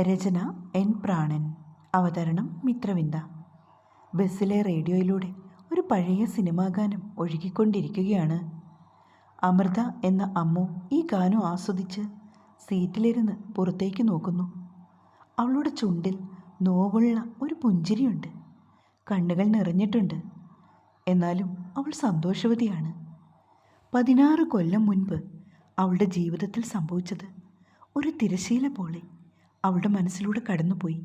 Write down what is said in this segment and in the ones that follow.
രചന N പ്രാണൻ. അവതരണം മിത്രവിന്ദ. ബസ്സിലെ റേഡിയോയിലൂടെ ഒരു പഴയ സിനിമാ ഗാനം ഒഴുകിക്കൊണ്ടിരിക്കുകയാണ്. അമൃത എന്ന അമ്മു ഈ ഗാനം ആസ്വദിച്ച് സീറ്റിലിരുന്ന് പുറത്തേക്ക് നോക്കുന്നു. അവളുടെ ചുണ്ടിൽ നോവുള്ള ഒരു പുഞ്ചിരിയുണ്ട്. കണ്ണുകൾ നിറഞ്ഞിട്ടുണ്ട്. എന്നാലും അവൾ സന്തോഷവതിയാണ്. പതിനാറ് കൊല്ലം മുൻപ് അവളുടെ ജീവിതത്തിൽ സംഭവിച്ചത് ഒരു തിരശീല പോലെ. അവളുടെ മനസ്സിലൂടെ കടന്നുപോയി.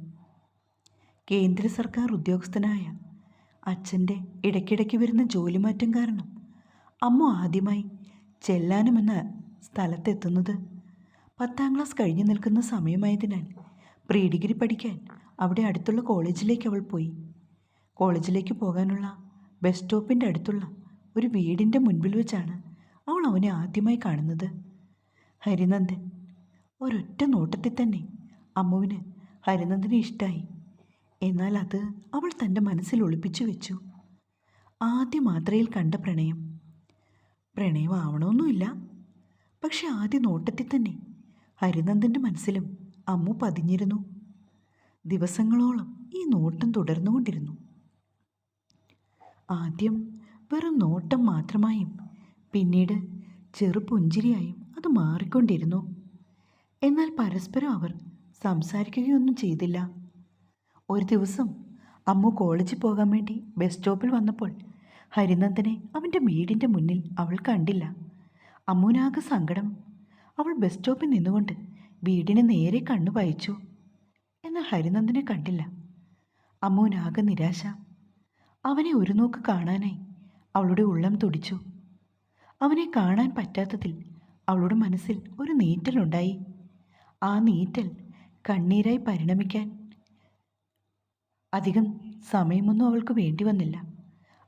കേന്ദ്ര സർക്കാർ ഉദ്യോഗസ്ഥനായ അച്ഛന്റെ ഇടയ്ക്കിടയ്ക്ക് വരുന്ന ജോലിമാറ്റം കാരണം അമ്മ ആദ്യമായി ചെല്ലാനുമെന്ന സ്ഥലത്തെത്തുന്നത് പത്താം ക്ലാസ് കഴിഞ്ഞു നിൽക്കുന്ന സമയമായതിനാൽ പ്രീ ഡിഗ്രി പഠിക്കാൻ അവിടെ അടുത്തുള്ള കോളേജിലേക്ക് അവൾ പോയി. കോളേജിലേക്ക് പോകാനുള്ള ബസ് സ്റ്റോപ്പിന്റെ അടുത്തുള്ള ഒരു വീടിന്റെ മുൻപിൽ വെച്ചാണ് അവൾ അവനെ ആദ്യമായി കാണുന്നത്. ഹരിനന്ദൻ ഒരൊറ്റ നോട്ടത്തിൽ തന്നെ അമ്മുവിന് ഹരിനന്ദിനെ ഇഷ്ടമായി എന്നാൽ അത് അവൾ തന്റെ മനസ്സിൽ ഒളിപ്പിച്ചു വെച്ചു. ആദ്യ മാത്രയിൽ കണ്ട പ്രണയം. പ്രണയം പ്രണയമാവണമെന്നുമില്ല പക്ഷെ ആദ്യ നോട്ടത്തിൽ തന്നെ ഹരിനന്ദന്റെ മനസ്സിലും അമ്മു പതിഞ്ഞിരുന്നു. ദിവസങ്ങളോളം ഈ നോട്ടം തുടർന്നുകൊണ്ടിരുന്നു. ആദ്യം വെറും നോട്ടം മാത്രമായും പിന്നീട് ചെറുപുഞ്ചിരിയായും അത് മാറിക്കൊണ്ടിരുന്നു. എന്നാൽ പരസ്പരം അവർ സംസാരിക്കുകയൊന്നും ചെയ്തില്ല. ഒരു ദിവസം അമ്മു കോളേജിൽ പോകാൻ വേണ്ടി ബസ് സ്റ്റോപ്പിൽ വന്നപ്പോൾ ഹരിനന്ദനെ അവന്റെ വീടിന്റെ മുന്നിൽ അവൾ കണ്ടില്ല. അമ്മുനാകെ സങ്കടം. അവൾ ബസ് സ്റ്റോപ്പിൽ നിന്നുകൊണ്ട് വീടിന് നേരെ കണ്ണു വായിച്ചു എന്നാൽ ഹരിനന്ദനെ കണ്ടില്ല. അമ്മുവിനാകെ നിരാശ. അവനെ ഒരു നോക്ക് കാണാനായി അവളുടെ ഉള്ളം തുടിച്ചു. അവനെ കാണാൻ പറ്റാത്തതിൽ അവളുടെ മനസ്സിൽ ഒരു നീറ്റലുണ്ടായി. ആ നീറ്റൽ കണ്ണീരായി പരിണമിക്കാൻ. അധികം സമയമൊന്നും അവൾക്ക് വേണ്ടി വന്നില്ല.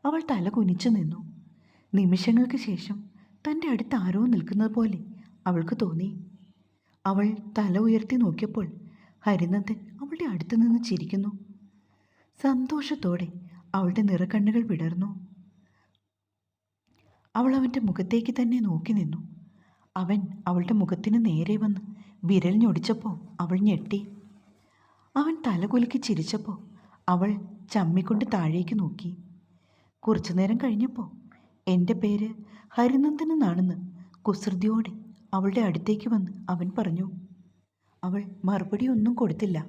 അവൾ തല കുനിച്ചു നിന്നു. നിമിഷങ്ങൾക്ക് ശേഷം തന്റെ അടുത്ത് ആരോ നിൽക്കുന്നത് പോലെ അവൾക്ക് തോന്നി. അവൾ തല ഉയർത്തി നോക്കിയപ്പോൾ ഹരിനന്ദൻ അവളുടെ അടുത്ത് നിന്ന് ചിരിക്കുന്നു. സന്തോഷത്തോടെ അവളുടെ നിറക്കണ്ണുകൾ വിടർന്നു. അവൾ അവന്റെ മുഖത്തേക്ക് തന്നെ നോക്കി നിന്നു. അവൻ അവളുടെ മുഖത്തിന് നേരെ വന്ന് വിരൽ ഞൊടിച്ചപ്പോൾ അവൾ ഞെട്ടി. അവൻ തലകുലുക്കി ചിരിച്ചപ്പോൾ അവൾ ചമ്മിക്കൊണ്ട് താഴേക്ക് നോക്കി. കുറച്ചു നേരം കഴിഞ്ഞപ്പോൾ എന്റെ പേര് ഹരിനന്ദൻ എന്നാണെന്ന് കുസൃതിയോടെ അവളുടെ അടുത്തേക്ക് വന്ന് അവൻ പറഞ്ഞു. അവൾ മറുപടി ഒന്നും കൊടുത്തില്ല.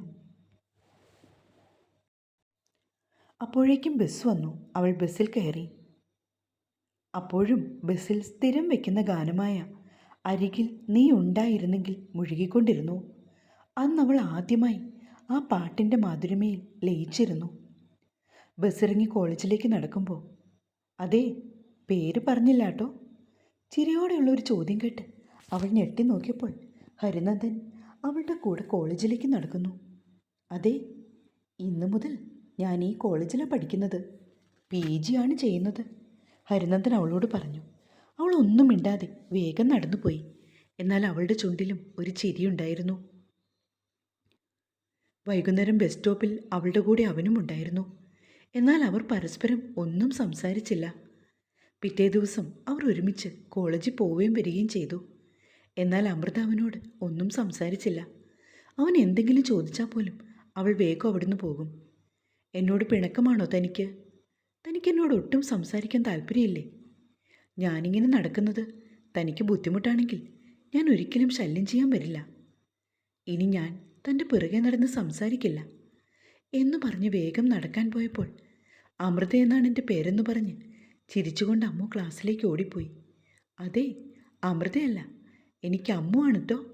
അപ്പോഴേക്കും ബസ് വന്നു. അവൾ ബസ്സിൽ കയറി. അപ്പോഴും ബസ്സിൽ സ്ഥിരം വെക്കുന്ന ഗാനമായ അരികിൽ നീ ഉണ്ടായിരുന്നെങ്കിൽ മുഴുകിക്കൊണ്ടിരുന്നു. അന്ന് അവൾ ആദ്യമായി ആ പാട്ടിന്റെ മാധുരിമയിൽ ലയിച്ചിരുന്നു. ബസ്സിറങ്ങി കോളേജിലേക്ക് നടക്കുമ്പോൾ അതെ പേര് പറഞ്ഞില്ല കേട്ടോ ചിരിയോടെയുള്ള ഒരു ചോദ്യം കേട്ട് അവൾ ഞെട്ടി നോക്കിയപ്പോൾ ഹരിനന്ദൻ അവളുടെ കൂടെ കോളേജിലേക്ക് നടക്കുന്നു. അതെ ഇന്നു മുതൽ ഞാൻ ഈ കോളേജിലാണ് പഠിക്കുന്നത്. പി. ജി. ആണ് ചെയ്യുന്നത് ഹരിനന്ദൻ അവളോട് പറഞ്ഞു. അവൾ ഒന്നും മിണ്ടാതെ വേഗം നടന്നുപോയി. എന്നാൽ അവളുടെ ചുണ്ടിലും ഒരു ചിരിയുണ്ടായിരുന്നു. വൈകുന്നേരം ബസ് സ്റ്റോപ്പിൽ അവളുടെ കൂടെ അവനും ഉണ്ടായിരുന്നു. എന്നാൽ അവർ പരസ്പരം ഒന്നും സംസാരിച്ചില്ല. പിറ്റേ ദിവസം അവർ ഒരുമിച്ച് കോളേജിൽ പോവുകയും വരികയും ചെയ്തു. എന്നാൽ അമൃത അവനോട് ഒന്നും സംസാരിച്ചില്ല. അവൻ എന്തെങ്കിലും ചോദിച്ചാൽ പോലും അവൾ വേഗം അവിടുന്ന് പോകും. എന്നോട് പിണക്കമാണോ തനിക്ക്? തനിക്കെന്നോട് ഒട്ടും സംസാരിക്കാൻ താല്പര്യമില്ലേ? ഞാനിങ്ങനെ നടക്കുന്നത്. തനിക്ക് ബുദ്ധിമുട്ടാണെങ്കിൽ ഞാൻ ഒരിക്കലും ശല്യം ചെയ്യാൻ വരില്ല. ഇനി ഞാൻ തന്റെ പിറകെ നടന്ന് സംസാരിക്കില്ല. എന്ന് പറഞ്ഞ് വേഗം നടക്കാൻ പോയപ്പോൾ അമൃത എന്നാണ് എന്റെ പേരെന്ന് പറഞ്ഞ് ചിരിച്ചുകൊണ്ട് അമ്മു ക്ലാസ്സിലേക്ക് ഓടിപ്പോയി. അതെ അമൃതയല്ല എനിക്ക് അമ്മു ആണ് കേട്ടോ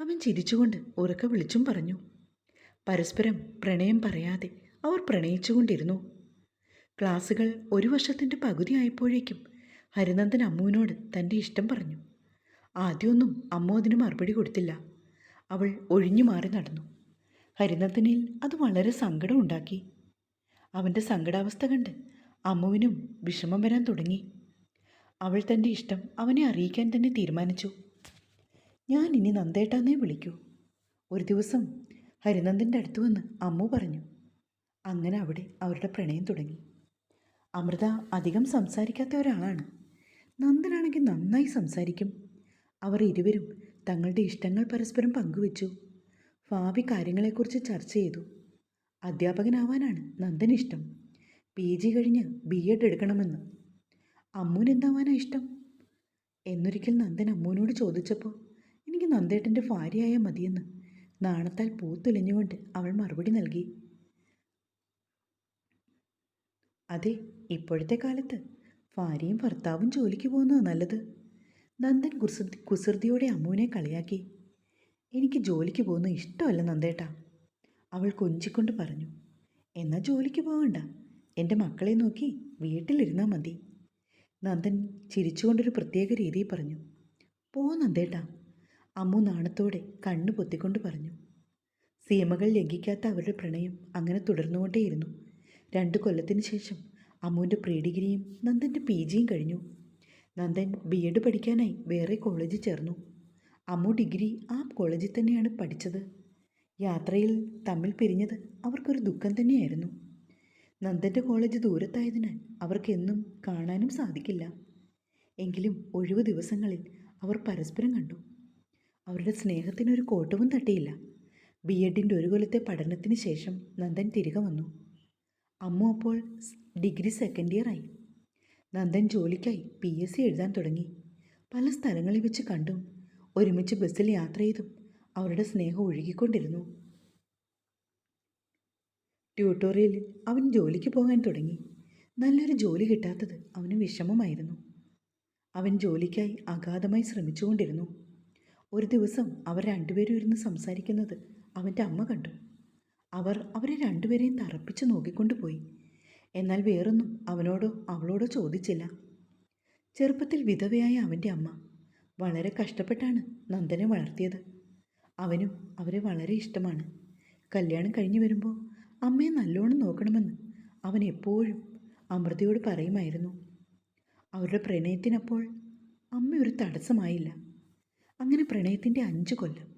അവൻ ചിരിച്ചുകൊണ്ട് ഉറക്കെ വിളിച്ചും പറഞ്ഞു. പരസ്പരം പ്രണയം പറയാതെ അവർ പ്രണയിച്ചുകൊണ്ടിരുന്നു. ക്ലാസ്സുകൾ ഒരു വർഷത്തിന്റെ പകുതി ആയപ്പോഴേക്കും ഹരിനന്ദൻ അമ്മുവിനോട് തന്റെ ഇഷ്ടം പറഞ്ഞു. ആദ്യമൊന്നും അമ്മു അതിന് മറുപടി കൊടുത്തില്ല. അവൾ ഒഴിഞ്ഞു മാറി നടന്നു. ഹരിനന്ദനിൽ അത് വളരെ സങ്കടം ഉണ്ടാക്കി. അവന്റെ സങ്കടാവസ്ഥ കണ്ട് അമ്മുവിനും വിഷമം വരാൻ തുടങ്ങി. അവൾ തന്റെ ഇഷ്ടം അവനെ അറിയിക്കാൻ തന്നെ തീരുമാനിച്ചു. ഞാൻ ഇനി നന്ദേട്ടാന്നേ വിളിക്കൂ. ഒരു ദിവസം ഹരിനന്ദന്റെ അടുത്ത് വന്ന് അമ്മു പറഞ്ഞു. അങ്ങനെ അവിടെ അവരുടെ പ്രണയം തുടങ്ങി. അമൃത അധികം സംസാരിക്കാത്ത ഒരാളാണ്. നന്ദനാണെങ്കിൽ നന്നായി സംസാരിക്കും. അവർ ഇരുവരും തങ്ങളുടെ ഇഷ്ടങ്ങൾ പരസ്പരം പങ്കുവച്ചു. ഭാവി കാര്യങ്ങളെക്കുറിച്ച് ചർച്ച ചെയ്തു. അധ്യാപകനാവാനാണ് നന്ദൻ ഇഷ്ടം. പി ജി കഴിഞ്ഞ് ബി എഡ് എടുക്കണമെന്ന്. അമ്മൂന് ഇഷ്ടം? എന്നൊരിക്കൽ നന്ദൻ അമ്മൂനോട് ചോദിച്ചപ്പോൾ എനിക്ക് നന്ദേട്ടന്റെ ഭാര്യയായ മതിയെന്ന് നാണത്താൽ പൂത്തൊലിഞ്ഞുകൊണ്ട് അവൾ മറുപടി നൽകി. അതെ ഇപ്പോഴത്തെ കാലത്ത് ഭാര്യയും ഭർത്താവും ജോലിക്ക് പോകുന്നത് നല്ലത്. നന്ദൻ കുസൃതി കുസൃതിയോടെ അമ്മുവിനെ കളിയാക്കി. എനിക്ക് ജോലിക്ക് പോകുന്നത് ഇഷ്ടമല്ല നന്ദേട്ടാ. അവൾ കൊഞ്ചിക്കൊണ്ട് പറഞ്ഞു. എന്നാൽ ജോലിക്ക് പോകണ്ട. എന്റെ മക്കളെ നോക്കി വീട്ടിലിരുന്നാൽ മതി. നന്ദൻ ചിരിച്ചുകൊണ്ടൊരു പ്രത്യേക രീതിയിൽ പറഞ്ഞു. പോ നന്ദേട്ടാ. അമ്മു നാണത്തോടെ കണ്ണു പൊത്തിക്കൊണ്ട് പറഞ്ഞു. സീമകൾ ലംഘിക്കാത്ത അവരുടെ പ്രണയം അങ്ങനെ തുടർന്നുകൊണ്ടേയിരുന്നു. രണ്ടു കൊല്ലത്തിന് ശേഷം അമ്മുവിന്റെ പ്രീ ഡിഗ്രിയും നന്ദന്റെ പി ജിയും കഴിഞ്ഞു. നന്ദൻ ബി എഡ് പഠിക്കാനായി വേറെ കോളേജിൽ ചേർന്നു. അമ്മു ഡിഗ്രി ആ കോളേജിൽ തന്നെയാണ് പഠിച്ചത്. യാത്രയിൽ തമ്മിൽ പിരിഞ്ഞത് അവർക്കൊരു ദുഃഖം തന്നെയായിരുന്നു. നന്ദന്റെ കോളേജ് ദൂരത്തായതിനാൽ അവർക്കെന്നും കാണാനും സാധിക്കില്ല. എങ്കിലും ഒഴിവു ദിവസങ്ങളിൽ അവർ പരസ്പരം കണ്ടു. അവരുടെ സ്നേഹത്തിനൊരു കോട്ടവും തട്ടിയില്ല. ബി എഡിന്റെ ഒരു കൊല്ലത്തെ പഠനത്തിന് ശേഷം നന്ദൻ തിരികെ വന്നു. അമ്മു അപ്പോൾ ഡിഗ്രി സെക്കൻഡ് ഇയർ ആയി. നന്ദൻ ജോലിക്കായി പി എസ് സി എഴുതാൻ തുടങ്ങി. പല സ്ഥലങ്ങളിൽ വെച്ച് കണ്ടും ഒരുമിച്ച് ബസ്സിൽ യാത്ര ചെയ്തും അവരുടെ സ്നേഹം ഒഴുകിക്കൊണ്ടിരുന്നു. ട്യൂട്ടോറിയലിൽ അവൻ ജോലിക്ക് പോകാൻ തുടങ്ങി. നല്ലൊരു ജോലി കിട്ടാത്തത് അവന് വിഷമമായിരുന്നു. അവൻ ജോലിക്കായി അഗാധമായി ശ്രമിച്ചുകൊണ്ടിരുന്നു. ഒരു ദിവസം അവർ രണ്ടുപേരും ഇരുന്ന് സംസാരിക്കുന്നത് അവന്റെ അമ്മ കണ്ടു. അവർ അവരെ രണ്ടുപേരെയും തറപ്പിച്ച് നോക്കിക്കൊണ്ടുപോയി എന്നാൽ വേറൊന്നും അവനോടോ അവളോടോ ചോദിച്ചില്ല. ചെറുപ്പത്തിൽ വിധവയായ അവന്റെ അമ്മ വളരെ കഷ്ടപ്പെട്ടാണ് നന്ദനെ വളർത്തിയത്. അവനും അവരെ വളരെ ഇഷ്ടമാണ്. കല്യാണം കഴിഞ്ഞു വരുമ്പോൾ അമ്മയെ നല്ലോണം നോക്കണമെന്ന് അവൻ എപ്പോഴും അമൃതയോട് പറയുമായിരുന്നു. അവരുടെ പ്രണയത്തിനപ്പോൾ അമ്മ ഒരു തടസ്സമായില്ല. അങ്ങനെ പ്രണയത്തിന്റെ അഞ്ച് കൊല്ലം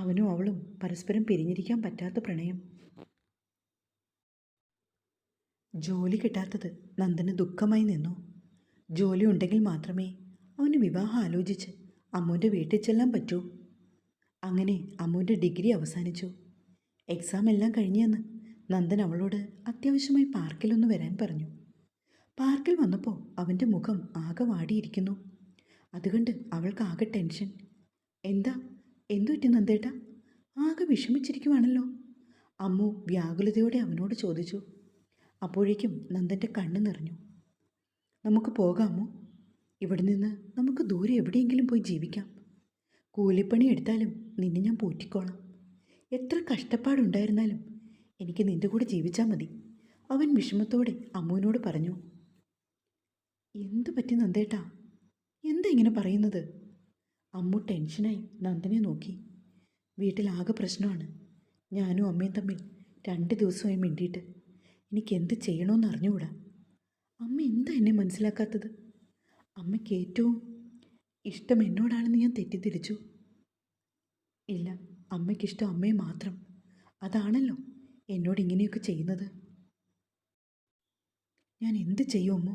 അവനും അവളും പരസ്പരം പിരിഞ്ഞിരിക്കാൻ പറ്റാത്ത പ്രണയം. ജോലി കിട്ടാത്തത് നന്ദന് ദുഃഖമായി നിന്നു. ജോലി ഉണ്ടെങ്കിൽ മാത്രമേ അവന് വിവാഹം ആലോചിച്ച് അമ്മുവിന്റെ വീട്ടിൽ ചെല്ലാൻ പറ്റൂ. അങ്ങനെ അമ്മുവിന്റെ ഡിഗ്രി അവസാനിച്ചു. എക്സാം എല്ലാം കഴിഞ്ഞെന്ന് നന്ദൻ അവളോട് അത്യാവശ്യമായി പാർക്കിലൊന്ന് വരാൻ പറഞ്ഞു. പാർക്കിൽ വന്നപ്പോൾ അവന്റെ മുഖം ആകെ വാടിയിരിക്കുന്നു. അതുകൊണ്ട് അവൾക്ക് ആകെ ടെൻഷൻ. എന്താ എന്തു പറ്റി നന്ദേട്ടാ? ആകെ വിഷമിച്ചിരിക്കുവാണല്ലോ. അമ്മു വ്യാകുലതയോടെ അവനോട് ചോദിച്ചു. അപ്പോഴേക്കും നന്ദന്റെ കണ്ണ് നിറഞ്ഞു. നമുക്ക് പോകാമോ ഇവിടെ നിന്ന് നമുക്ക് ദൂരെ എവിടെയെങ്കിലും പോയി ജീവിക്കാം. കൂലിപ്പണി എടുത്താലും നിന്നെ ഞാൻ പോറ്റിക്കോളാം. എത്ര കഷ്ടപ്പാടുണ്ടായിരുന്നാലും എനിക്ക് നിന്റെ കൂടെ ജീവിച്ചാൽ മതി അവൻ വിഷമത്തോടെ അമ്മുവിനോട് പറഞ്ഞു. എന്തു പറ്റി നന്ദേട്ടാ? എന്താ ഇങ്ങനെ പറയുന്നത്? അമ്മു ടെൻഷനായി നന്ദനെ നോക്കി. വീട്ടിലാകെ പ്രശ്നമാണ്. ഞാനും അമ്മയും തമ്മിൽ രണ്ട് ദിവസമായി മിണ്ടിയിട്ട്. എനിക്ക് എന്ത് ചെയ്യണമെന്ന് അറിഞ്ഞുകൂടാ. അമ്മ എന്താ എന്നെ മനസ്സിലാക്കാത്തത്? അമ്മയ്ക്ക് ഏറ്റവും ഇഷ്ടം എന്നോടാണെന്ന് ഞാൻ തെറ്റിദ്ധരിച്ചു. ഇല്ല അമ്മയ്ക്കിഷ്ടം അമ്മയെ മാത്രം. അതാണല്ലോ എന്നോട് ഇങ്ങനെയൊക്കെ ചെയ്യുന്നത്. ഞാൻ എന്ത് ചെയ്യും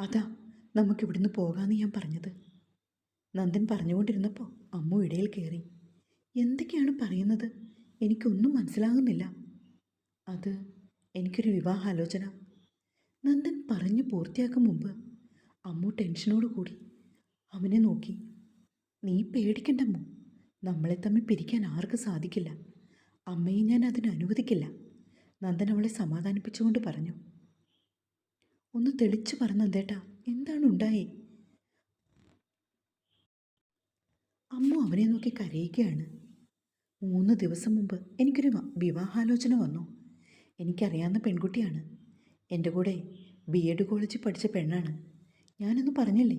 അതാ നമുക്കിവിടുന്ന് പോകാമെന്ന് ഞാൻ പറഞ്ഞത്. നന്ദൻ പറഞ്ഞുകൊണ്ടിരുന്നപ്പോൾ അമ്മു ഇടയിൽ കയറി എന്തൊക്കെയാണ് പറയുന്നത്? എനിക്കൊന്നും മനസ്സിലാകുന്നില്ല. അത് എനിക്കൊരു വിവാഹാലോചന. നന്ദൻ പറഞ്ഞു പൂർത്തിയാക്കും മുമ്പ് അമ്മു ടെൻഷനോട് കൂടി അവനെ നോക്കി. നീ പേടിക്കണ്ട അമ്മു. നമ്മളെ തമ്മിൽ പിരിക്കാൻ ആർക്കും സാധിക്കില്ല. അമ്മയെ ഞാൻ അതിന് അനുവദിക്കില്ല. നന്ദൻ അവളെ സമാധാനിപ്പിച്ചുകൊണ്ട് പറഞ്ഞു. ഒന്ന് തെളിച്ചു പറഞ്ഞു നന്ദേട്ടാ. എന്താണ് ഉണ്ടായേ? അമ്മു അവനെ നോക്കി കരയുകയാണ്. മൂന്ന് ദിവസം മുമ്പ് എനിക്കൊരു വിവാഹാലോചന വന്നു. എനിക്കറിയാവുന്ന പെൺകുട്ടിയാണ്. എന്റെ കൂടെ ബി എഡ് കോളേജിൽ പഠിച്ച പെണ്ണാണ്. ഞാനൊന്ന് പറഞ്ഞില്ലേ?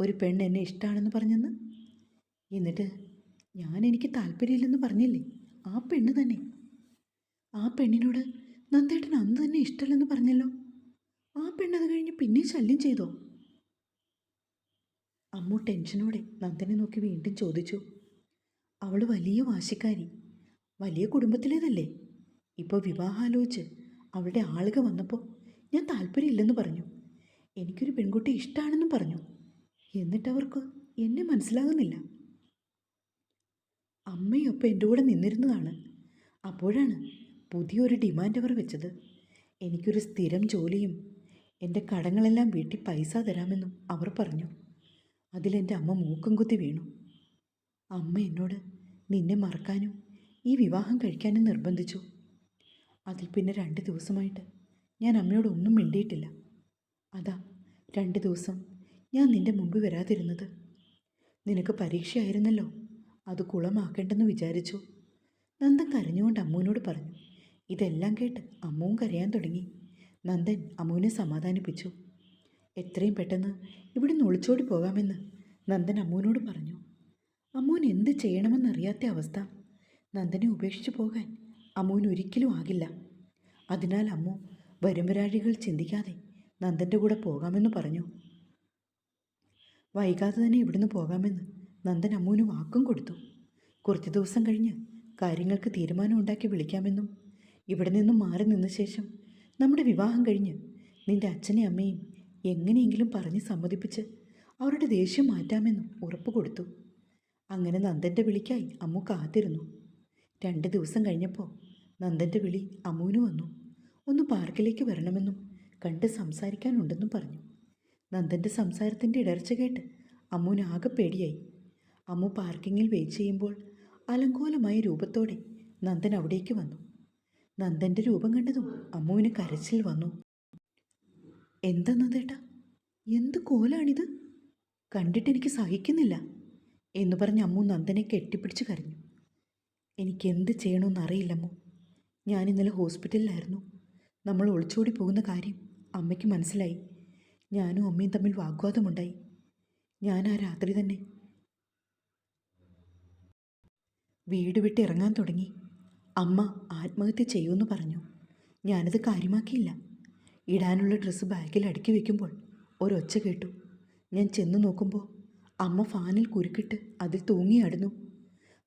ഒരു പെണ്ണ് എന്നെ ഇഷ്ടമാണെന്ന് പറഞ്ഞെന്ന്? എന്നിട്ട് ഞാൻ എനിക്ക് താല്പര്യമില്ലെന്ന് പറഞ്ഞില്ലേ? ആ പെണ്ണ് തന്നെ. ആ പെണ്ണിനോട് നന്ദേട്ടൻ അന്ന് തന്നെ ഇഷ്ടമല്ലെന്ന് പറഞ്ഞല്ലോ. ആ പെണ്ണത് കഴിഞ്ഞ് പിന്നെ ശല്യം ചെയ്തോ? അമ്മു ടെൻഷനോടെ നന്ദനെ നോക്കി വീണ്ടും ചോദിച്ചു. അവൾ വലിയ വാശിക്കാരി വലിയ കുടുംബത്തിലേതല്ലേ? ഇപ്പോൾ വിവാഹാലോചിച്ച് അവളുടെ ആളുകൾ വന്നപ്പോൾ ഞാൻ താല്പര്യമില്ലെന്ന് പറഞ്ഞു. എനിക്കൊരു പെൺകുട്ടി ഇഷ്ടമാണെന്നും പറഞ്ഞു. എന്നിട്ട് അവർക്ക് എന്നെ മനസ്സിലാകുന്നില്ല. അമ്മയൊപ്പം എന്റെ കൂടെ നിന്നിരുന്നതാണ്. അപ്പോഴാണ് പുതിയൊരു ഡിമാൻഡ് അവർ വെച്ചത്. എനിക്കൊരു സ്ഥിരം ജോലിയും എന്റെ കടങ്ങളെല്ലാം വീട്ടിൽ പൈസ തരാമെന്നും അവർ പറഞ്ഞു. അതിലെന്റെ അമ്മ മൂക്കും കുത്തി വീണു. അമ്മ എന്നോട് നിന്നെ മറക്കാനും ഈ വിവാഹം കഴിക്കാനും നിർബന്ധിച്ചു. അതിൽ പിന്നെ രണ്ട് ദിവസമായിട്ട് ഞാൻ അമ്മയോട് ഒന്നും മിണ്ടിയിട്ടില്ല. അതാ രണ്ട് ദിവസം ഞാൻ നിന്റെ മുമ്പ് വരാതിരുന്നത്. നിനക്ക് പരീക്ഷയായിരുന്നല്ലോ അത് കുളമാക്കേണ്ടെന്ന് വിചാരിച്ചു. നന്ദൻ കരഞ്ഞുകൊണ്ട് അമ്മുവിനോട് പറഞ്ഞു. ഇതെല്ലാം കേട്ട് അമ്മുവും കരയാൻ തുടങ്ങി. നന്ദൻ അമ്മുവിനെ സമാധാനിപ്പിച്ചു. എത്രയും പെട്ടെന്ന് ഇവിടുന്ന് ഒളിച്ചോടി പോകാമെന്ന് നന്ദൻ അമ്മൂനോട് പറഞ്ഞു. അമ്മൂൻ എന്ത് ചെയ്യണമെന്നറിയാത്ത അവസ്ഥ. നന്ദനെ ഉപേക്ഷിച്ചു പോകാൻ അമ്മുവിന് ഒരിക്കലും ആകില്ല. അതിനാൽ അമ്മു വരുമ്പരാഴികൾ ചിന്തിക്കാതെ നന്ദന്റെ കൂടെ പോകാമെന്ന് പറഞ്ഞു. വൈകാതെ തന്നെ ഇവിടുന്ന് പോകാമെന്ന് നന്ദൻ അമ്മുവിന് വാക്കും കൊടുത്തു. കുറച്ച് ദിവസം കഴിഞ്ഞ് കാര്യങ്ങൾക്ക് തീരുമാനം ഉണ്ടാക്കി വിളിക്കാമെന്നും ഇവിടെ നിന്നും മാറി നിന്ന ശേഷം നമ്മുടെ വിവാഹം കഴിഞ്ഞ് നിന്റെ അച്ഛനെയും അമ്മയും എങ്ങനെയെങ്കിലും പറഞ്ഞ് സമ്മതിപ്പിച്ച് അവരുടെ ദേഷ്യം മാറ്റാമെന്നും ഉറപ്പ് കൊടുത്തു. അങ്ങനെ നന്ദന്റെ വിളിക്കായി അമ്മു കാത്തിരുന്നു. രണ്ട് ദിവസം കഴിഞ്ഞപ്പോൾ നന്ദന്റെ വിളി അമ്മുവിന് വന്നു. ഒന്ന് പാർക്കിലേക്ക് വരണമെന്നും കണ്ട് സംസാരിക്കാനുണ്ടെന്നും പറഞ്ഞു. നന്ദന്റെ സംസാരത്തിന്റെ ഇടർച്ച കേട്ട് അമ്മുവിന് ആകെ പേടിയായി. അമ്മു പാർക്കിങ്ങിൽ വെയിറ്റ് ചെയ്യുമ്പോൾ അലങ്കോലമായ രൂപത്തോടെ നന്ദൻ അവിടേക്ക് വന്നു. നന്ദന്റെ രൂപം കണ്ടതും അമ്മുവിന് കരച്ചിൽ വന്നു. എന്താ നന്ദേട്ടാ? എന്ത് കോലാണിത്? കണ്ടിട്ട് എനിക്ക് സഹിക്കുന്നില്ല എന്ന് പറഞ്ഞ് അമ്മു നന്ദനെ കെട്ടിപ്പിടിച്ച് കരഞ്ഞു. എനിക്ക് എന്ത് ചെയ്യണമെന്ന് അറിയില്ലമ്മോ ഞാൻ ഇന്നലെ ഹോസ്പിറ്റലിലായിരുന്നു. നമ്മൾ ഒളിച്ചോടി പോകുന്ന കാര്യം അമ്മയ്ക്ക് മനസ്സിലായി. ഞാനും അമ്മയും തമ്മിൽ വാഗ്വാദമുണ്ടായി. ഞാൻ ആ രാത്രി തന്നെ വീട് വിട്ട് ഇറങ്ങാൻ തുടങ്ങി. അമ്മ ആത്മഹത്യ ചെയ്യുമെന്ന് പറഞ്ഞു. ഞാനത് കാര്യമാക്കിയില്ല. ഇടാനുള്ള ഡ്രസ്സ് ബാഗിൽ അടുക്കി വെക്കുമ്പോൾ ഒരൊച്ച കേട്ടു. ഞാൻ ചെന്ന് നോക്കുമ്പോൾ അമ്മ ഫാനിൽ കുരുക്കിട്ട് അതിൽ തൂങ്ങിയാടുന്നു.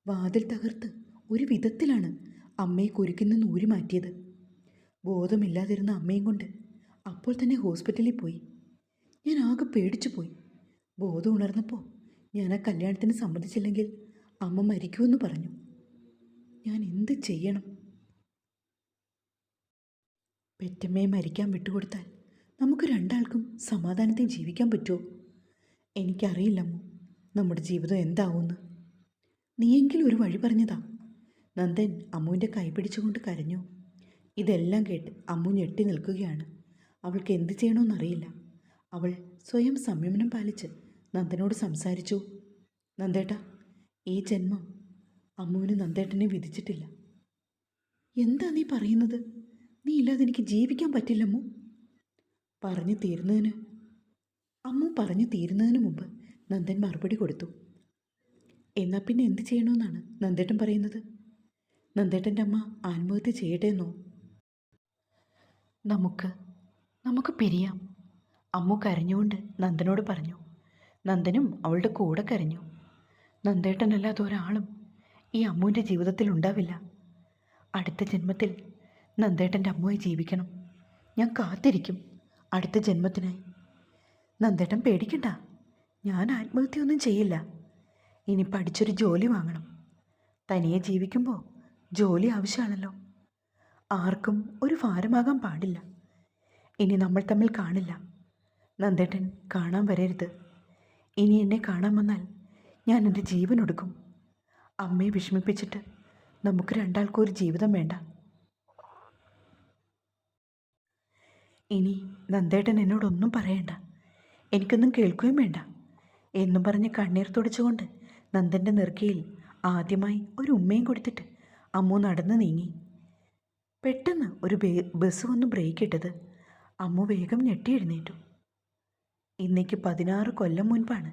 വാതിൽ തകർത്ത് ഒരു വിധത്തിലാണ് അമ്മയെ കുരുക്കിൽ നിന്ന് ഊരി മാറ്റിയത്. ബോധമില്ലാതിരുന്ന അമ്മയും കൊണ്ട് അപ്പോൾ തന്നെ ഹോസ്പിറ്റലിൽ പോയി. ഞാൻ ആകെ പേടിച്ചു പോയി ബോധം ഉണർന്നപ്പോൾ ഞാൻ ആ കല്യാണത്തിന് സമ്മതിച്ചില്ലെങ്കിൽ അമ്മ മരിക്കുമെന്ന് പറഞ്ഞു. ഞാൻ എന്ത് ചെയ്യണം? പെറ്റമ്മയെ മരിക്കാൻ വിട്ടുകൊടുത്താൽ നമുക്ക് രണ്ടാൾക്കും സമാധാനത്തിൽ ജീവിക്കാൻ പറ്റുമോ? എനിക്കറിയില്ലമ്മോ നമ്മുടെ ജീവിതം എന്താവുമെന്ന്. നീയെങ്കിലും ഒരു വഴി പറഞ്ഞതാ. നന്ദൻ അമ്മുവിന്റെ കൈ പിടിച്ചുകൊണ്ട് കരഞ്ഞു. ഇതെല്ലാം കേട്ട് അമ്മു ഞെട്ടി നിൽക്കുകയാണ്. അവൾക്ക് എന്ത് ചെയ്യണമെന്നറിയില്ല. അവൾ സ്വയം സംയമനം പാലിച്ച് നന്ദനോട് സംസാരിച്ചു. നന്ദേട്ട ഈ ജന്മം അമ്മുവിന് നന്ദേട്ടനെ വിധിച്ചിട്ടില്ല. എന്താ നീ പറയുന്നത്? നീ ഇല്ലാതെ എനിക്ക് ജീവിക്കാൻ പറ്റില്ലമ്മോ പറഞ്ഞു തീരുന്നതിന് അമ്മു പറഞ്ഞു തീരുന്നതിന് മുമ്പ് നന്ദൻ മറുപടി കൊടുത്തു. എന്നാൽ പിന്നെ എന്ത് ചെയ്യണമെന്നാണ് നന്ദേട്ടൻ പറയുന്നത്? നന്ദേട്ടന്റെ അമ്മ ആത്മഹത്യ ചെയ്യട്ടെ എന്നോ? നമുക്ക് നമുക്ക് പിരിയാം. അമ്മു കരഞ്ഞുകൊണ്ട് നന്ദനോട് പറഞ്ഞു. നന്ദനും അവളുടെ കൂടെ കരഞ്ഞു. നന്ദേട്ടനല്ലാതെ ഒരാളും ഈ അമ്മുവിന്റെ ജീവിതത്തിൽ ഉണ്ടാവില്ല. അടുത്ത ജന്മത്തിൽ നന്ദേട്ടന്റെ അമ്മയെ ജീവിക്കണം. ഞാൻ കാത്തിരിക്കും. അടുത്ത ജന്മത്തിനായി. നന്ദേട്ടൻ പേടിക്കണ്ട. ഞാൻ ആത്മഹത്യയൊന്നും ചെയ്യില്ല. ഇനി പഠിച്ചൊരു ജോലി വാങ്ങണം. തനിയെ ജീവിക്കുമ്പോൾ ജോലി ആവശ്യമാണല്ലോ. ആർക്കും ഒരു ഭാരമാകാൻ പാടില്ല. ഇനി നമ്മൾ തമ്മിൽ കാണില്ല. നന്ദേട്ടൻ കാണാൻ വരരുത്. ഇനി എന്നെ കാണാൻ വന്നാൽ ഞാൻ എന്റെ ജീവൻ ഒടുക്കും. അമ്മയെ വിഷമിപ്പിച്ചിട്ട് നമുക്ക് രണ്ടാൾക്കും ഒരു ജീവിതം വേണ്ട. ഇനി നന്ദേട്ടൻ എന്നോടൊന്നും പറയണ്ട. എനിക്കൊന്നും കേൾക്കുകയും വേണ്ട. എന്നും പറഞ്ഞ് കണ്ണീർ തുടച്ചുകൊണ്ട് നന്ദന്റെ നെറുകയിൽ ആദ്യമായി ഒരു ഉമ്മയും കൊടുത്തിട്ട് അമ്മു നടന്ന് നീങ്ങി. പെട്ടെന്ന് ഒരു ബസ് വന്ന് ബ്രേക്ക് ഇട്ടത് അമ്മു വേഗം ഞെട്ടി എഴുന്നേറ്റു. ഇന്നേക്ക് പതിനാറ് കൊല്ലം മുൻപാണ്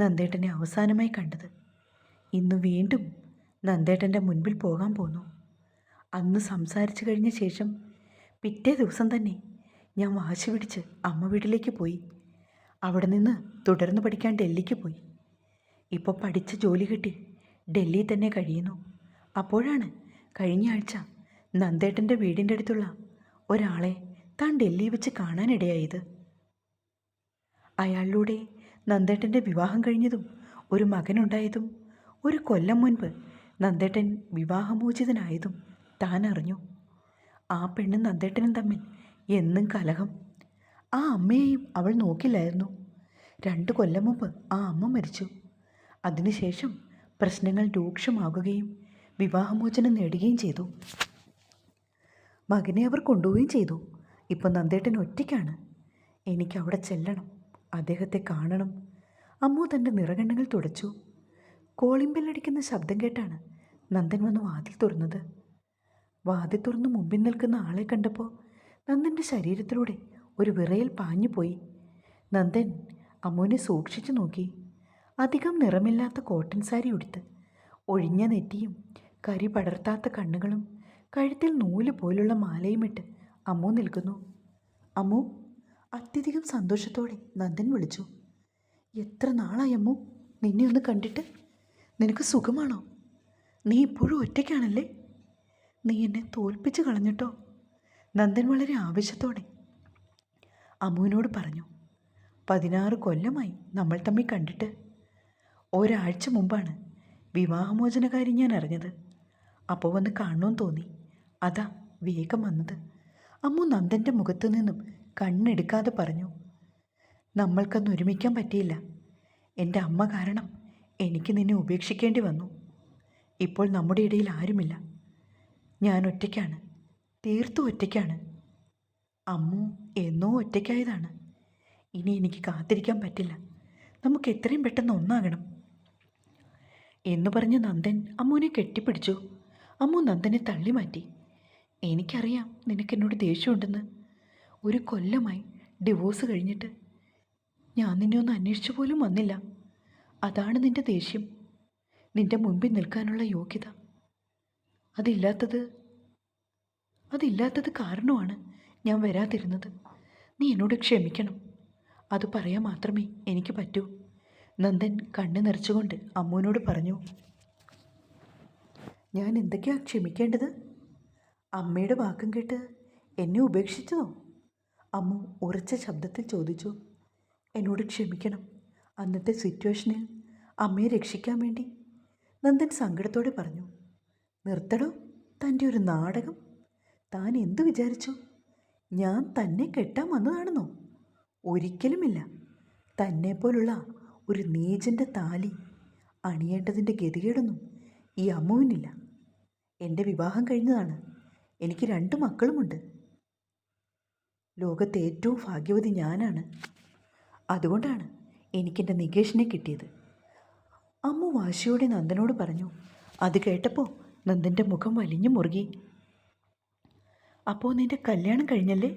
നന്ദേട്ടനെ അവസാനമായി കണ്ടത്. ഇന്ന് വീണ്ടും നന്ദേട്ടന്റെ മുൻപിൽ പോകാൻ പോന്നു. അന്ന് സംസാരിച്ചു കഴിഞ്ഞ ശേഷം പിറ്റേ ദിവസം തന്നെ ഞാൻ വാശി പിടിച്ച് അമ്മ വീട്ടിലേക്ക് പോയി. അവിടെ നിന്ന് തുടർന്ന് പഠിക്കാൻ ഡൽഹിക്ക് പോയി. ഇപ്പോൾ പഠിച്ച ജോലി കിട്ടി. ഡൽഹിയിൽ തന്നെ കഴിയുന്നു. അപ്പോഴാണ് കഴിഞ്ഞ ആഴ്ച നന്ദേട്ടന്റെ വീടിന്റെ അടുത്തുള്ള ഒരാളെ താൻ ഡൽഹി വെച്ച് കാണാനിടയായത്. അയാളിലൂടെ നന്ദേട്ടന്റെ വിവാഹം കഴിഞ്ഞതും ഒരു മകനുണ്ടായതും ഒരു കൊല്ലം മുൻപ് നന്ദേട്ടൻ വിവാഹമോചിതനായതും താൻ അറിഞ്ഞു. ആ പെണ്ണും നന്ദേട്ടനും തമ്മിൽ എന്നും കലഹം. ആ അമ്മയെയും അവൾ നോക്കില്ലായിരുന്നു. രണ്ട് കൊല്ലം മുമ്പ് ആ അമ്മ മരിച്ചു. അതിനുശേഷം പ്രശ്നങ്ങൾ രൂക്ഷമാകുകയും വിവാഹമോചനം നേടുകയും ചെയ്തു. മകനെ അവർ കൊണ്ടുപോവുകയും ചെയ്തു. ഇപ്പം നന്ദേട്ടൻ ഒറ്റയ്ക്കാണ്. എനിക്ക് അവിടെ ചെല്ലണം. അദ്ദേഹത്തെ കാണണം. അമ്മു തന്റെ നിറകണ്ണുകൾ തുടച്ചു. കോളിമ്പലടിക്കുന്ന ശബ്ദം കേട്ടാണ് നന്ദൻ വന്ന് വാതിൽ തുറന്നത്. വാതിൽ തുറന്ന് മുമ്പിൽ നിൽക്കുന്ന ആളെ കണ്ടപ്പോൾ നന്ദന്റെ ശരീരത്തിലൂടെ ഒരു വിറയിൽ പാഞ്ഞുപോയി. നന്ദൻ അമ്മുവിനെ സൂക്ഷിച്ചു നോക്കി. അധികം നിറമില്ലാത്ത കോട്ടൺ സാരി ഉടുത്ത് ഒഴിഞ്ഞ നെറ്റിയും കരി പടർത്താത്ത കണ്ണുകളും കഴുത്തിൽ നൂൽ പോലുള്ള മാലയുമിട്ട് അമ്മു നിൽക്കുന്നു. അമ്മു അത്യധികം സന്തോഷത്തോടെ നന്ദൻ വിളിച്ചു. എത്ര നാളായി അമ്മു? നിന്നെ ഒന്ന് കണ്ടിട്ട്? നിനക്ക് സുഖമാണോ? നീ ഇപ്പോഴും ഒറ്റയ്ക്കാണല്ലേ? നീ എന്നെ തോൽപ്പിച്ച് കളഞ്ഞിട്ടോ? നന്ദൻ വളരെ ആവശ്യത്തോടെ അമ്മുവിനോട് പറഞ്ഞു പതിനാറ് കൊല്ലമായി നമ്മൾ തമ്മിൽ കണ്ടിട്ട് ഒരാഴ്ച മുമ്പാണ് വിവാഹമോചനകാരി ഞാൻ അറിഞ്ഞത്. അപ്പോൾ വന്ന് കാണണമെന്ന് തോന്നി. അതാ വേഗം വന്നത്. അമ്മു നന്ദന്റെ മുഖത്തു നിന്നും കണ്ണെടുക്കാതെ പറഞ്ഞു നമ്മൾക്കന്ന് ഒരുമിക്കാൻ പറ്റിയില്ല. എന്റെ അമ്മ കാരണം എനിക്ക് നിന്നെ ഉപേക്ഷിക്കേണ്ടി വന്നു. ഇപ്പോൾ നമ്മുടെ ഇടയിൽ ആരുമില്ല. ഞാൻ ഒറ്റയ്ക്കാണ്. തീർത്തും ഒറ്റയ്ക്കാണ്. അമ്മു എന്നോ ഒറ്റയ്ക്കായതാണ്. ഇനി എനിക്ക് കാത്തിരിക്കാൻ പറ്റില്ല. നമുക്ക് എത്രയും പെട്ടെന്ന് ഒന്നാകണം. എന്ന് പറഞ്ഞ് നന്ദൻ അമ്മുവിനെ കെട്ടിപ്പിടിച്ചു. അമ്മു നന്ദനെ തള്ളി മാറ്റി. എനിക്കറിയാം നിനക്കെന്നോട് ദേഷ്യമുണ്ടെന്ന്. ഒരു കൊല്ലമായി ഡിവോഴ്സ് കഴിഞ്ഞിട്ട് ഞാൻ നിന്നെ ഒന്ന് അന്വേഷിച്ചു പോലും വന്നില്ല. അതാണ് നിന്റെ ദേഷ്യം. നിന്റെ മുൻപിൽ നിൽക്കാനുള്ള യോഗ്യത. അതില്ലാത്തത് അതില്ലാത്തത് കാരണമാണ് ഞാൻ വരാതിരുന്നത്. നീ എന്നോട് ക്ഷമിക്കണം. അത് പറയാൻ മാത്രമേ എനിക്ക് പറ്റൂ. നന്ദൻ കണ്ണു നിറച്ചുകൊണ്ട് അമ്മുവിനോട് പറഞ്ഞു. ഞാൻ എന്തൊക്കെയാ ക്ഷമിക്കേണ്ടത്? അമ്മയുടെ വാക്കും കേട്ട് എന്നെ ഉപേക്ഷിച്ചതോ? അമ്മു ഉറച്ച ശബ്ദത്തിൽ ചോദിച്ചു. എന്നോട് ക്ഷമിക്കണം. അന്നത്തെ സിറ്റുവേഷനിൽ അമ്മയെ രക്ഷിക്കാൻ വേണ്ടി നന്ദൻ സങ്കടത്തോടെ പറഞ്ഞു. നിർത്തടോ തന്റെ ഒരു നാടകം? താൻ എന്തു വിചാരിച്ചു? ഞാൻ തന്നെ കെട്ടാൻ വന്നതാണെന്നോ? ഒരിക്കലുമില്ല. തന്നെപ്പോലുള്ള ഒരു നീചന്റെ താലി അണിയേണ്ടതിന്റെ ഗതികേടൊന്നും ഈ അമ്മുവിനില്ല. എന്റെ വിവാഹം കഴിഞ്ഞതാണ്. എനിക്ക് രണ്ട് മക്കളുമുണ്ട്. ലോകത്തെ ഏറ്റവും ഭാഗ്യവതി ഞാനാണ്. അതുകൊണ്ടാണ് എനിക്കെന്റെ നികേഷിനെ കിട്ടിയത്. അമ്മു വാശിയോടെ നന്ദനോട് പറഞ്ഞു. അത് കേട്ടപ്പോൾ നന്ദന്റെ മുഖം വലിഞ്ഞു മുറുകി. അപ്പോൾ നിന്റെ കല്യാണം കഴിഞ്ഞല്ലേ?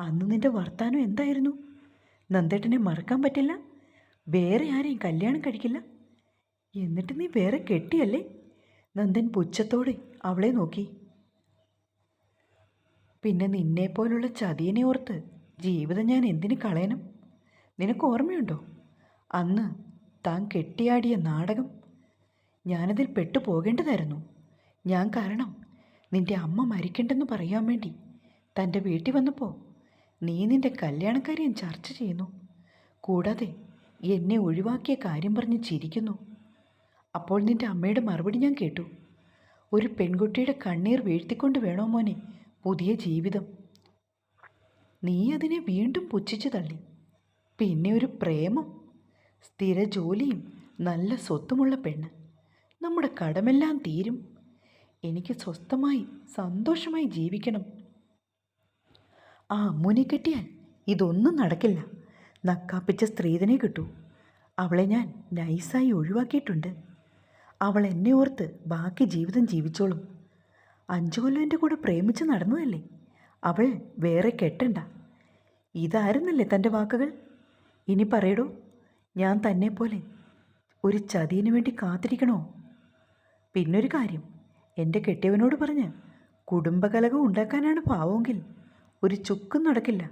അന്ന് നിന്റെ വർത്താനം എന്തായിരുന്നു? നന്ദേട്ടനെ മറക്കാൻ പറ്റില്ല? വേറെ ആരെയും കല്യാണം കഴിക്കില്ല? എന്നിട്ട് നീ വേറെ കെട്ടിയല്ലേ? നന്ദൻ പുച്ഛത്തോടെ അവളെ നോക്കി. പിന്നെ നിന്നെപ്പോലുള്ള ചതിയനെ ഓർത്ത് ജീവിതം ഞാൻ എന്തിനു കളയണം? നിനക്ക് ഓർമ്മയുണ്ടോ? അന്ന് താൻ കെട്ടിയാടിയ നാടകം. ഞാനതിൽ പെട്ടു പോകേണ്ടതായിരുന്നു ഞാൻ കാരണം നിന്റെ അമ്മ മരിക്കണ്ടെന്ന് പറയാൻ വേണ്ടി തന്റെ വീട്ടിൽ വന്നപ്പോൾ നീ നിന്റെ കല്യാണക്കാര്യം ചർച്ച ചെയ്യുന്നു. കൂടാതെ എന്നെ ഒഴിവാക്കിയ കാര്യം പറഞ്ഞ് ചിരിക്കുന്നു. അപ്പോൾ നിന്റെ അമ്മയുടെ മറുപടി ഞാൻ കേട്ടു. ഒരു പെൺകുട്ടിയുടെ കണ്ണീർ വീഴ്ത്തിക്കൊണ്ട് വേണോ മോനെ പുതിയ ജീവിതം? നീ അതിനെ വീണ്ടും പുച്ഛിച്ചു തള്ളി. പിന്നെ ഒരു പ്രേമം. സ്ഥിര ജോലിയും നല്ല സ്വത്തുമുള്ള പെണ്ണ്. നമ്മുടെ കടമെല്ലാം തീരും. എനിക്ക് സ്വസ്ഥമായി സന്തോഷമായി ജീവിക്കണം. ആ അമ്മുനെ കെട്ടിയാൽ ഇതൊന്നും നടക്കില്ല. നക്കാപ്പിച്ച സ്ത്രീധനെ കിട്ടൂ. അവളെ ഞാൻ നൈസായി ഒഴിവാക്കിയിട്ടുണ്ട്. അവൾ എന്നെ ഓർത്ത് ബാക്കി ജീവിതം ജീവിച്ചോളും. അഞ്ചു കൊല്ലം എന്റെ കൂടെ പ്രേമിച്ച് നടന്നതല്ലേ? അവൾ വേറെ കെട്ടണ്ട. ഇതായിരുന്നല്ലേ തന്റെ വാക്കുകൾ? ഇനി പറയടോ ഞാൻ തന്നെ പോലെ ഒരു ചതിയിന് വേണ്ടി കാത്തിരിക്കണോ? പിന്നൊരു കാര്യം എന്റെ കെട്ടിയവനോട് പറഞ്ഞ് കുടുംബകലകം ഉണ്ടാക്കാനാണ് പാവമെങ്കിൽ ഒരു ചുക്കും നടക്കില്ല.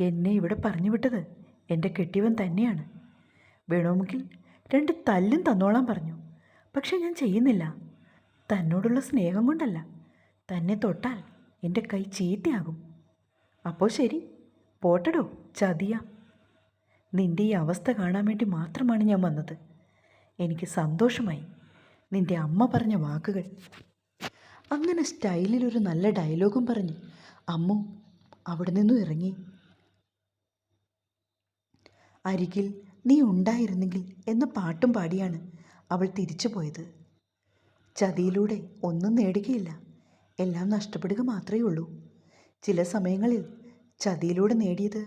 എന്നെ ഇവിടെ പറഞ്ഞു വിട്ടത് എന്റെ കെട്ടിയവൻ തന്നെയാണ്. വേണമെങ്കിൽ രണ്ട് തല്ലും തന്നോളാൻ പറഞ്ഞു. പക്ഷെ ഞാൻ ചെയ്യുന്നില്ല. തന്നോടുള്ള സ്നേഹം കൊണ്ടല്ല. തന്നെ തൊട്ടാൽ എന്റെ കൈ ചീത്തയാകും. അപ്പോൾ ശരി പോട്ടടോ ചതിയ. നിന്റെ ഈ അവസ്ഥ കാണാൻ വേണ്ടി മാത്രമാണ് ഞാൻ വന്നത്. എനിക്ക് സന്തോഷമായി. നിന്റെ അമ്മ പറഞ്ഞ വാക്കുകൾ. അങ്ങനെ സ്റ്റൈലിൽ ഒരു നല്ല ഡയലോഗും പറഞ്ഞ്. അമ്മു അവിടെ നിന്നും ഇറങ്ങി. അരികിൽ നീ ഉണ്ടായിരുന്നെങ്കിൽ എന്ന പാട്ടും പാടിയാണ് അവൾ തിരിച്ചു പോയത്. ചതിയിലൂടെ ഒന്നും നേടുകയില്ല. എല്ലാം നഷ്ടപ്പെടുക മാത്രമേ ഉള്ളൂ. ചില സമയങ്ങളിൽ ചതിയിലൂടെ നേടിയത്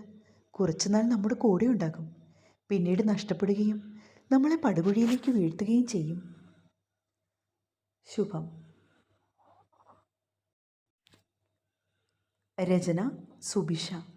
കുറച്ചുനാൾ നമ്മുടെ കൂടെ ഉണ്ടാകും. പിന്നീട് നഷ്ടപ്പെടുകയും നമ്മളെ പടുകുഴിയിലേക്ക് വീഴ്ത്തുകയും ചെയ്യും. ശുഭം. രചന സുബിഷ.